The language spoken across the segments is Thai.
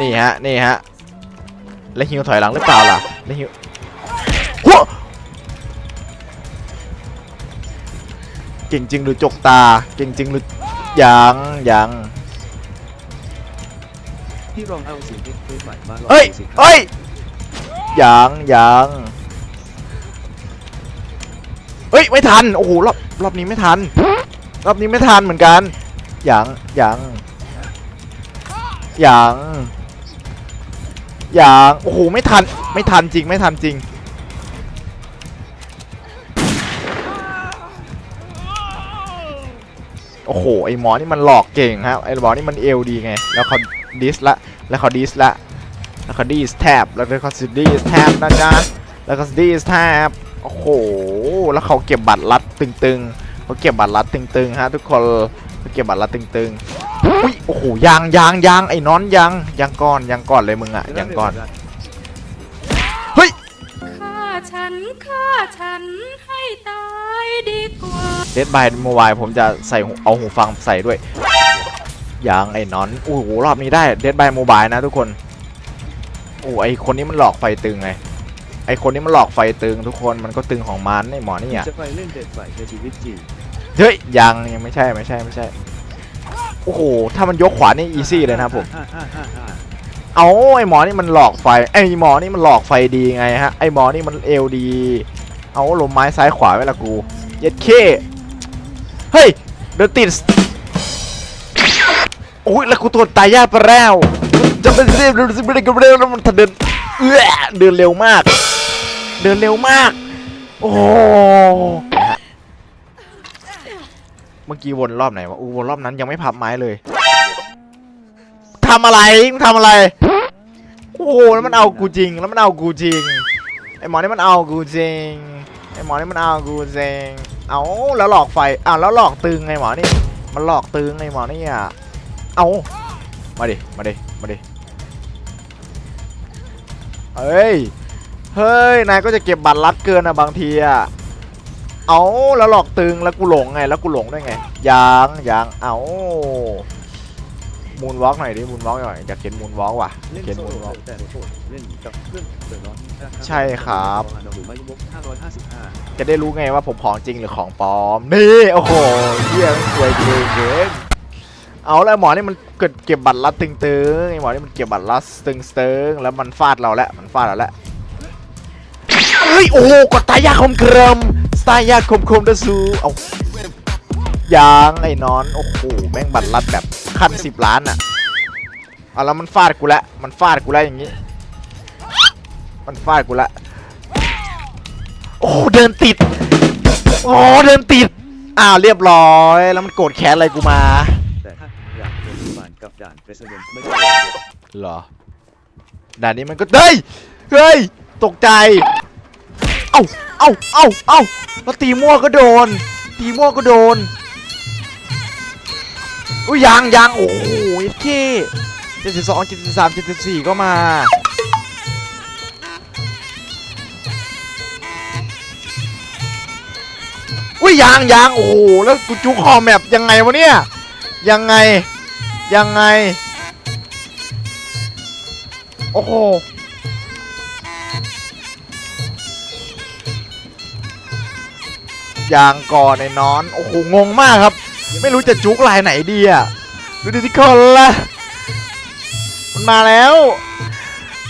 นี่ฮะ นี่ฮะ แล้วฮิวถอยหลังหรือเปล่าล่ะ แล้วฮิวหัวเก่งจริงหรือจกตา เก่งจริงหรือยังยังที่ลองเอาสิ่งที่เคยใหม่มาลองเฮ้ย ดูสิครับเฮ้ยยังยังเฮ้ย ไม่ทัน โอ้โห รอบ รอบนี้ไม่ทัน รอบนี้ไม่ทันเหมือนกันยังยังยัง อยังโอ้โห ไม่ทัน ไม่ทันจริง ไม่ทันจริง โอ้โห ไอหมอนี่มันหลอกเก่งครับไอหมอนี่มันเอลดีไง แล้วเขาดิสละ แล้วเขาดิสละ แล้วก็ดีสแทบ แล้วก็ดีสแทบนะจ๊ะ แล้วก็ดีสแทบ โอ้โห แล้วเขาเก็บบัตรลัดตึงๆเขาเก็บบัตรลัดตึงๆฮะทุกคนเขาเก็บบัตรลัดตึงๆ อุ้ยโอ้โหยางยางยางไอ้นอนยางยางก่อนยางก่อนเลยมึงอะยางก่อนฆ่าฉันฆ่าฉันให้ตายดีกว่า เดดบายโมบายผมจะใส่หูเอาหูฟังใส่ด้วยยางไอ้นอนโอ้โหรอบนี้ได้เดดบายโมบายนะทุกคนโอ้ไอคนนี้มันหลอกไฟตึงไงไอคนนี้มันหลอกไฟตึงทุกคนมันก็ตึงของมันไอหมอนี่อะจะไปเล่นเด็ดใหม่ในชีวิตจริงเฮ้ยยังยังไม่ใช่ไม่ใช่ไม่ใช่ โอ้โห ถ้ามันยกขวานี่อีซี่เลยนะครับผมฮ่าฮ่าฮ่าฮ่าเอาไอหมอนี่มันหลอกไฟ ไอหมอนี่มันหลอกไฟดีไงฮะ ไอหมอนี่มันเอลดี เอาลมไม้ซ้ายขวาไว้ละกู เย็ดเคเฮ้ย เดินติดโอ้ยแล้วกูตัวตายยากไปแล้ว จะเป็นเรื่องเรื่องเรื่องเรื่องแล้วมันเดินเอื้อเดินเร็วมาก เดินเร็วมาก โอ้โห เมื่อกี้วนรอบไหนวะ อู้วนรอบนั้นยังไม่พับไม้เลยทำอะไรมึงทำอะไร โอ้โหแล้วมันเอากูจริง แล้วมันเอากูจริง ไอหมอนี่มันเอากูจริง ไอหมอนี่มันเอากูจริง เอาแล้วหลอกไฟอ้าแล้วหลอกตึงไงหมอนี่ มันหลอกตึงไงหมอนี่อะ เอามาดิ มาดิ มาดิ เฮ้ย เฮ้ย นายก็จะเก็บบัตรลัดเกินนะบางทีอะ เอาแล้วหลอกตึงแล้วกูหลงไงแล้วกูหลงได้ไงยังยังเอามูนวอล์กหน่อยดิมูนวอล์กหน่อยอยากเห็นมูนวอล์กว่ะเล่นเห็นโซมูนโล่วอล์กแต่โซเล่นกับเพื่อนเดือดร้อนใช่ครับหรือไม่ยก555จะได้รู้ไงว่าผมของจริงหรือของปลอมนี่โอ้โหเฮียมันสวยจริงเกินเอาแล้วหมอนี่มันเกิดเก็บบัตรลัดตึงๆไอหมอนี่มันเก็บบัตรลัดตึงๆแล้วมันฟาดเราแล้วมันฟาดเราแล้วเฮ้ยโอ้โหกดตายยาคมเกรมสไตล์ยาคมคมๆเดซูเอายางไอ้นอน โอ้โห แม่งบัตรลัดแบบขั้นสิบล้านอะเอาแล้วมันฟาดกูแล้วมันฟาดกูแล้วอย่างงี้ มันฟาดกูแล้วโอ้โหเดินติด โอ้โหเดินติด อ้าวเรียบร้อย แล้วมันโกรธแค้นอะไรกูมา แต่ถ้าอยากเป็นบานกับด่านเปรสเดนไม่เหรอ ด่านนี้มันก็เฮ้ย เฮ้ย ตกใจ เอ้า เอ้าเอ้าเอ้าแล้วตีมั่วก็โดน ตีมั่วก็โดนอุ้ยยังยังโอ้โหเท่เจ็ดสิบสองเจ็ดสิบสามเจ็ดสิบสี่ก็มาอุ้ยยางยางโอ้โหแล้วกูจุกคอแมปยังไงวะเนี่ยยังไงยังไงโอ้โห ยางก่อนไอ้นอน โอ้โห งงมากครับ ไม่รู้จะจุกลายไหนดีอะ ดูดิที่คนละมันมาแล้ว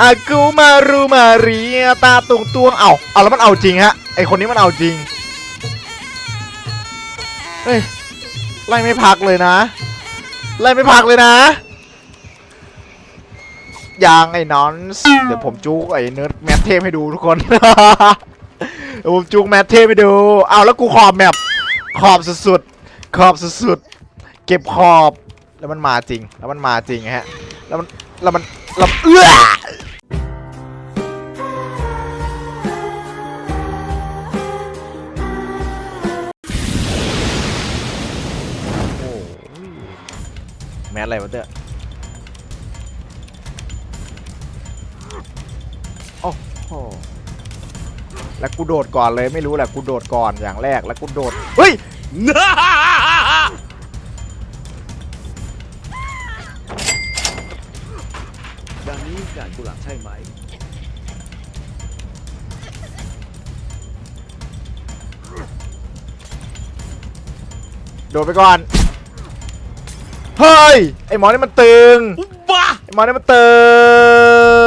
อากูมารูมาเรียตาตุงตวงเอาเอาแล้วมันเอาจริงฮะ ไอคนนี้มันเอาจริง เฮ้ย ไล่ไม่พักเลยนะ ไล่ไม่พักเลยนะ ยางไอ้นอน เดี๋ยวผมจุกไอ้เนิร์ดแมทเทพให้ดูทุกคน ดี๋ยวผมจุกแมทเทพให้ดู เอาแล้วกูขอบแมปขอบสุดๆขอบสุดๆเก็บขอบ แล้วมันมาจริง แล้วมันมาจริงฮะ แล้วมัน แล้วมันแล้วเอื้อแมสอะไรวะเนี่ยโอ้โห แล้วกูโดดก่อนเลยไม่รู้แหละกูโดดก่อนอย่างแรกแล้วกูโดดเฮ้ยโางนี้ด่านกุหลาบใช่ไหมโดดไปก่อนเฮ้ยไอหมอนี่มันตึงบ้าไอหมอนี่มันตึง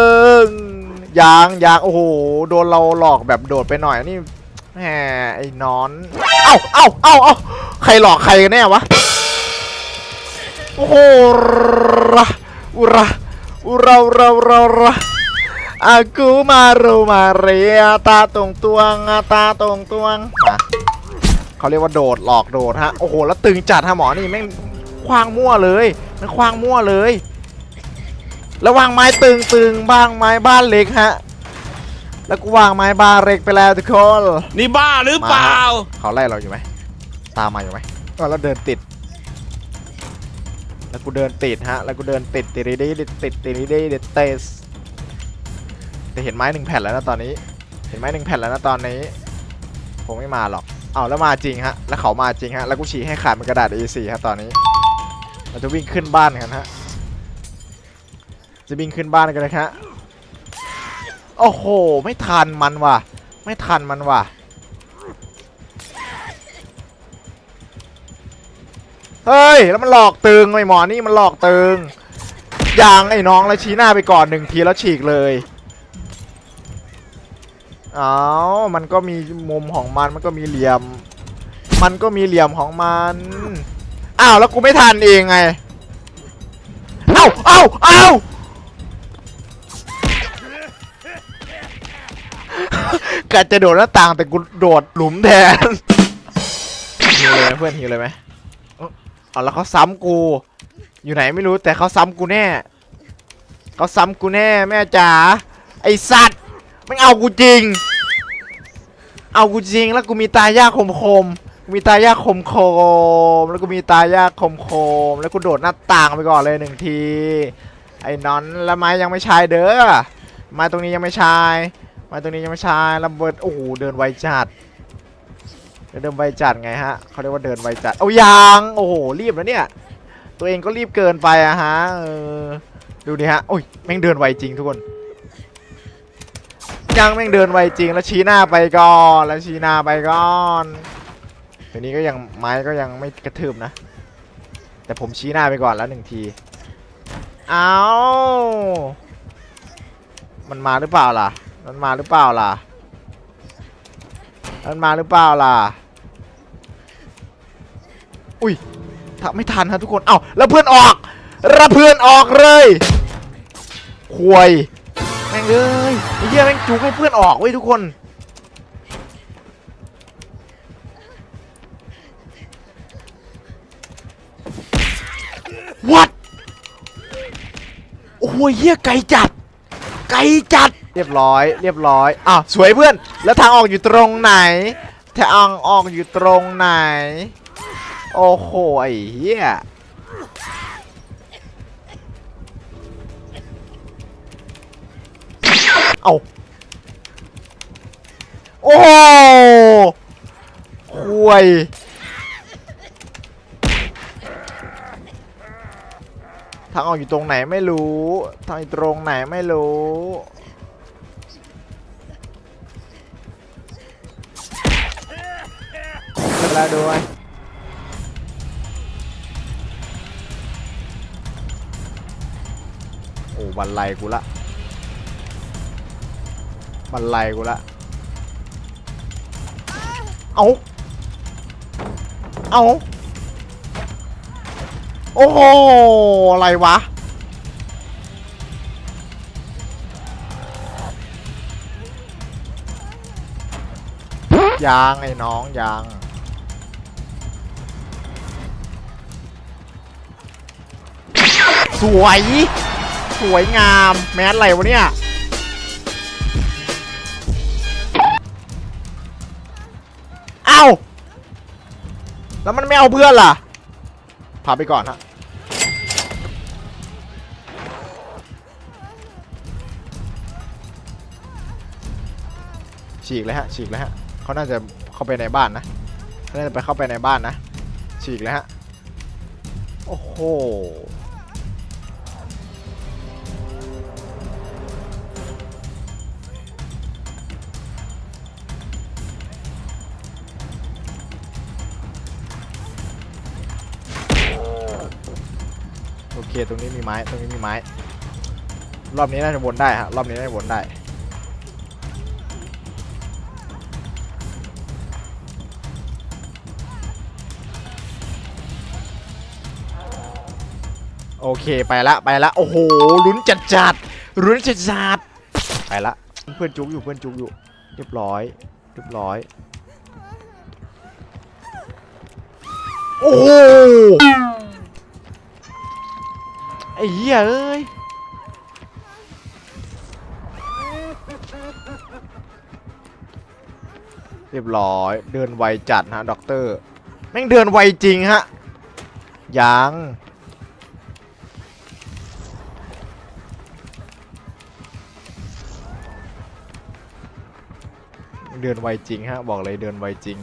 ยางยางโอ้โหโดนเราหลอกแบบโดดไปหน่อยนี่แหมไอ้นอนเอ้าเอ้าเอ้าเอ้าใครหลอกใครกันแน่วะโอ้โหระอุระอุเราเราเราระอากูมารูมาเรียตาตรงตวงตาตรงตวงเขาเรียกว่าโดดหลอกโดดฮะโอ้โหแล้วตึงจัดฮะหมอนี่แม่งคว้างมั่วเลยมันคว้างมั่วเลย แล้ววางไม้ตึงตึงบ้างไม้บ้านเล็กฮะ แล้วกูวางไม้บ้านเล็กไปแล้วทุกคนนี่บ้าหรือเปล่า เขาไล่เราอยู่ไหมตามมาอยู่ไหมก็แล้วเดินติด แล้วกูเดินติดฮะ แล้วกูเดินติดติริดิติดติริดิติดเตสแต่เห็นไม้หนึ่งแผ่นแล้วนะตอนนี้ เห็นไม้หนึ่งแผ่นแล้วนะตอนนี้คงไม่มาหรอกเอาแล้วมาจริงฮะ แล้วเขามาจริงฮะ แล้วกูฉีกให้ขาดเป็นกระดาษ A4 ครับตอนนี้ เราจะวิ่งขึ้นบ้านกันฮะ จะวิ่งขึ้นบ้านกันเลยฮะโอ้โห ไม่ทันมันว่ะ ไม่ทันมันว่ะ เฮ้ย แล้วมันหลอกตึงไอ้หมอนี่มันหลอกตึงยางไอ้น้องแล้วชี้หน้าไปก่อนหนึ่งทีแล้วฉีกเลยอ้าวมันก็มีมุมของมัน มันก็มีเหลี่ยม มันก็มีเหลี่ยมของมัน อ้าว แล้วกูไม่ทันเองไง เอ้า เอ้า เอ้า กะจะโดดหน้าต่างแต่กูโดดหลุมแทนฮิวเลยไหมเพื่อนฮิวเลยไหมเอาแล้วเขาซ้ำกู อยู่ไหนไม่รู้แต่เขาซ้ำกูแน่เขาซ้ำกูแน่แม่จ๋าไอสัตว์ไม่งเอากูจริง เอากูจริงแล้วกูมีตายากคมคมๆกูมีตายากคมคมๆแล้วกูมีตายากคมคมๆแล้วกูโดดหน้าต่างไปก่อนเลยหนึ่งทีไอ้นอนแล้วไม้ยังไม่ชายเด้อไม้ตรงนี้ยังไม่ช ม้ตรงนี้ยังไม่ชายระเบิดโอ้โหเดินไวจัดเดินไวจัดไงฮะเขาเรียกว่าเดินไวจัดเอายางโอ้โหรีบแล้วเนี่ย ตัวเองก็รีบเกินไปอะฮะเออดูดิฮะโอ้ยแม่งเดินไวจริงทุกคนยังแม่งเดินไวจริงแล้วชี้หน้าไปก่อนแล้วชี้หน้าไปก่อนทีนี้ก็ยังไม้ก็ยังไม่กระทืบนะ แต่ผมชี้หน้าไปก่อนแล้วหนึ่งทีเอามันมาหรือเปล่าล่ะ มันมาหรือเปล่าล่ะ มันมาหรือเปล่าล่ะ อุ้ยถ้าไม่ทันฮะทุกคน เอ้าแล้วเพื่อนออกแล้วเพื่อนออกเลยควยแม่งเอ้ยไอ้เหี้ยแม่งจุกให้เพื่อนออกเว้ยทุกคน What โอ้โหเหี้ยไกลจัด ไกลจัด เรียบร้อย เรียบร้อยอ้าวสวยเพื่อน แล้วทางออกอยู่ตรงไหน ทางออกอยู่ตรงไหน โอ้โหไอ้เหี้ยเอาโอ้โหคุยทางออกอยู่ตรงไหนไม่รู้ ทางอยู่ตรงไหนไม่รู้ เวด้วยโอ้บันไลกูละบันไลกูละเอาเอาโอ้โหอะไรวะยางไอ้น้องยาง สวย สวยงาม แมสอะไรวะเนี่ย เอ้า แล้วมันไม่เอาเพื่อนล่ะ พาไปก่อนฮะฉีกเลยฮะฉีกเลยฮะเขาน่าจะเข้าไปในบ้านนะเขาน่าจะไปเข้าไปในบ้านนะฉีกเลยฮะโอ้โห ตรงนี้มีไม้ตรงนี้มีไม้ รอบนี้น่าจะวนได้ฮะรอบนี้น่าจะวนได้โอเคไปละไปละโอ้โหลุ้นจัดจัดลุ้นจัดจัดไปละเพื่อนจุกอยู่เพื่อนจุกอยู่เรียบร้อยเรียบร้อยโอ้โห ไอ้เหี้ยเอ้ยเรียบร้อย เดินไวจัดฮะด็อกเตอร์แม่งเดินไวจริงฮะยังเดินไวจริงฮะบอกเลยเดินไวจริง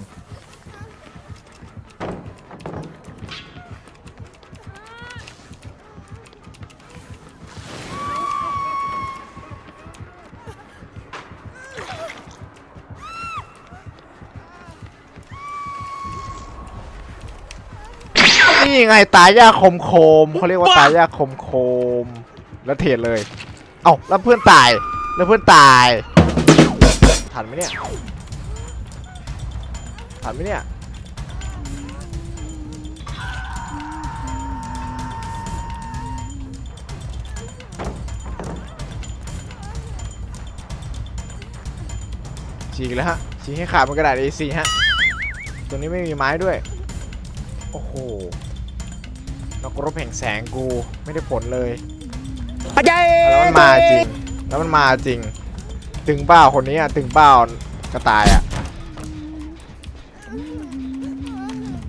ไงตายากคมโคมเขาเรียกว่าตายากคมโคมแล้วเทรดเลย เอ้าแล้วเพื่อนตายแล้วเพื่อนตายทันไหมเนี่ยทันไหมเนี่ยฉีกแล้วฮะฉีกให้ขาดมันกระดาษ A4 ฮะ ตัวนี้ไม่มีไม้ด้วย โอ้โห นักรบแห่งแสงกูไม่ได้ผลเลยแล้วมันมาจริง แล้วมันมาจริง ตึงเป้าคนนี้อะตึงเป้ากระต่ายอะ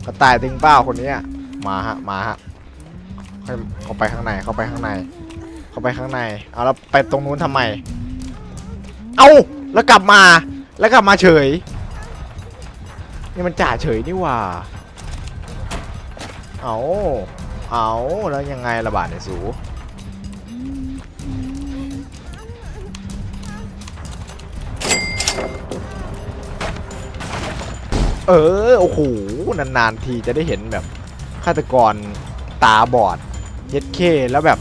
กระต่ายตึงเป้าคนนี้อะมาฮะมาฮะให้เข้าไปข้างในเข้าไปข้างใน เข้าไปข้างในเอาแล้วไปตรงนู้นทำไม เอาแล้วกลับมาแล้วกลับมาเฉยนี่มันจ่าเฉยนี่หว่าเอา เอาแล้วยังไงระบาดในยสูเออโอ้โหนานๆทีจะได้เห็นแบบฆาตกรตาบอดเย็ดเคแล้วแบบ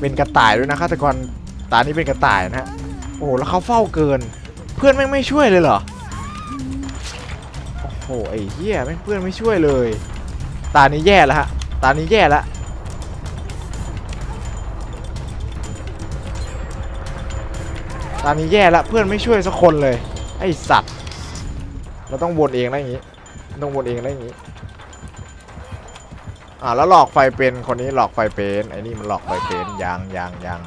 เป็นกระต่ายด้วยนะฆาตกรตานี้เป็นกระต่ายนะฮะโอ้โหแล้วเขาเฝ้าเกิน เพื่อนแม่งไม่ช่วยเลยเหรอโอ้โหไอ้เหี้ยแม่งเพื่อนไม่ช่วยเลย ตานี้แย่แล้วฮะ ตานี้แย่แล้วตานี้แย่แล้วเพื่อนไม่ช่วยสักคนเลย ไอสัตว์ เราต้องวนเองแล้อย่างนี้ ต้องวนเองแล้อย่างนี้ อ่าแล้วหลอกไฟเป็นคนนี้หลอกไฟเป็นไอ้นี่มันหลอกไฟเป็นยังยังยัง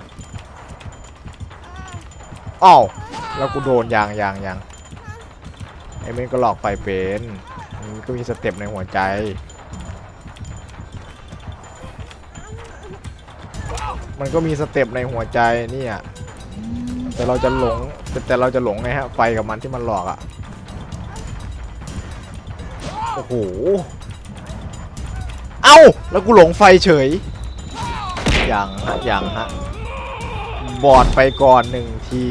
อ้าวแล้วกูโดนยังยังยังไอ้เมนก็หลอกไฟเป็นมันก็มีสเต็ปในหัวใจ มันก็มีสเต็ปในหัวใจนี่ยแต่เราจะหลงแต่แต่เราจะหลงไงฮะไฟกับมันที่มันหลอกอะ่ะโอ้โหเอ้าแล้วกูหลงไฟเฉยอย่างฮะอย่างฮะบอดไปก่อนหนึ่งที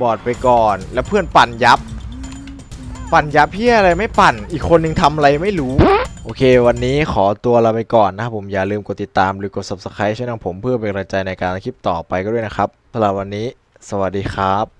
บอดไปก่อนแล้วเพื่อนปั่นยับ ปั่นยับเพี้ยอะไรไม่ปั่น อีกคนหนึ่งทำอะไรไม่รู้ โอเค วันนี้ขอตัวลาไปก่อนนะครับผมอย่าลืมกดติดตามหรือกด subscribe ช่องของผมเพื่อเป็นกำลังใจในการคลิปต่อไปก็ด้วยนะครับสำหรับวันนี้ สวัสดีครับ